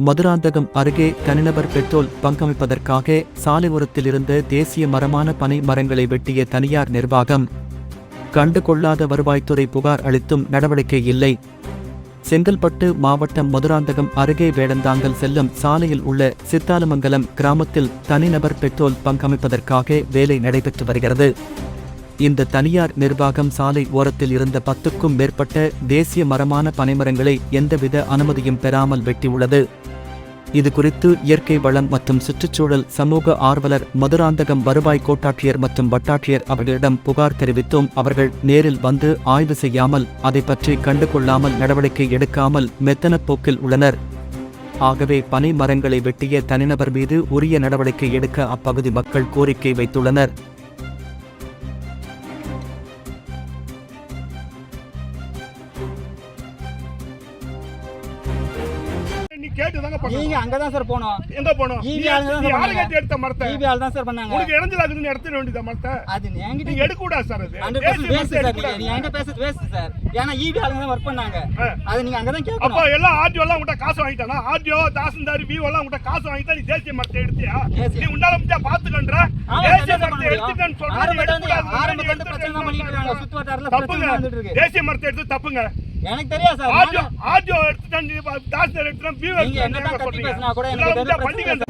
மதுராந்தகம் அருகே தனிநபர் பெட்ரோல் பங்கமைப்பதற்காக சாலையோரத்தில் இருந்த தேசிய மரமான பனை மரங்களை வெட்டிய தனியார் நிர்வாகம். கண்டுகொள்ளாத வருவாய்த்துறை புகார் அளித்தும் நடவடிக்கை இல்லை. செங்கல்பட்டு மாவட்டம் மதுராந்தகம் அருகே வேடந்தாங்கல் செல்லும் சாலையில் உள்ள சித்தாலமங்கலம் கிராமத்தில் தனிநபர் பெட்ரோல் பங்கமைப்பதற்காக வேலை நடைபெற்று வருகிறது. இந்த தனியார் நிர்வாகம் சாலை ஓரத்தில் இருந்த பத்துக்கும் மேற்பட்ட தேசிய மரமான பனைமரங்களை எந்தவித அனுமதியும் பெறாமல் வெட்டியுள்ளது. இது குறித்து இயற்கை வளம் மற்றும் சுற்றுச்சூழல் சமூக ஆர்வலர் மதுராந்தகம் வருவாய் கோட்டாட்சியர் மற்றும் வட்டாட்சியர் அவர்களிடம் புகார் தெரிவித்தும் அவர்கள் நேரில் வந்து ஆய்வு செய்யாமல் அதை பற்றி கண்டுகொள்ளாமல் நடவடிக்கை எடுக்காமல் மெத்தன போக்கில் உள்ளனர். ஆகவே பனை மரங்களை வெட்டிய தனிநபர் மீது உரிய நடவடிக்கை எடுக்க அப்பகுதி மக்கள் கோரிக்கை வைத்துள்ளனர். கேட்டு தாங்க பண்ணணும். நீங்க அங்கதான் சார் போனோம். எங்க போனோம்? ஆளுங்க தான் யாரை. கேட்டு எடுத்த மரத்தை? ஆள் தான் சார் பண்ணாங்க. இடைஞ்சல் ஆகுதுன்னு எடுத்துட வேண்டியதா மரத்தை? அது என்கிட்ட நீங்க எடுக்க கூடாது சார் அது. ஹண்ட்ரட் தேசிய பர்சன்ட் வேஸ்ட் மரத்தை சார் எடுக்க நீங்க. நீங்க என்கிட்ட பேசுறது வேஸ்ட் சார். ஏன்னா ஈபி ஆளுங்க தான் பண்ணாங்க. அது நீங்க கேட்கணும். எல்லாம் ஆர்டிஓ எல்லாம் காசு வாங்கிட்டானா? ஆர்டிஓ தாசில்தார் விஓ எல்லாம் உங்கள்கிட்ட காசு வாங்கிட்டா நீ தேசிய மரத்தை எடுத்தியா? நீ உன்னால முடிஞ்சா பாத்துக்கன்ற. தேசிய மரத்தை எடுத்துட்டேன்னு. சொல்றா நீ ஆரம்பத்துல வந்து- எடுக்கக்கூடாது. ஆரம்பத்துல இருந்து எடுத்துட்டு பிரச்சனை தான் பண்ணிட்டு இருக்காங்க. சுத்து வட்டாரத்துல தப்புங்க. பிரச்சனை வந்துட்டு இருக்கு. தேசிய மரத்தை எடுத்து தப்புங்க. எனக்கு தெரியாது சார். ஆர்டிஓ ஆர்டிஓ நீ தாசில்தார் பேசினா கூட எனக்கு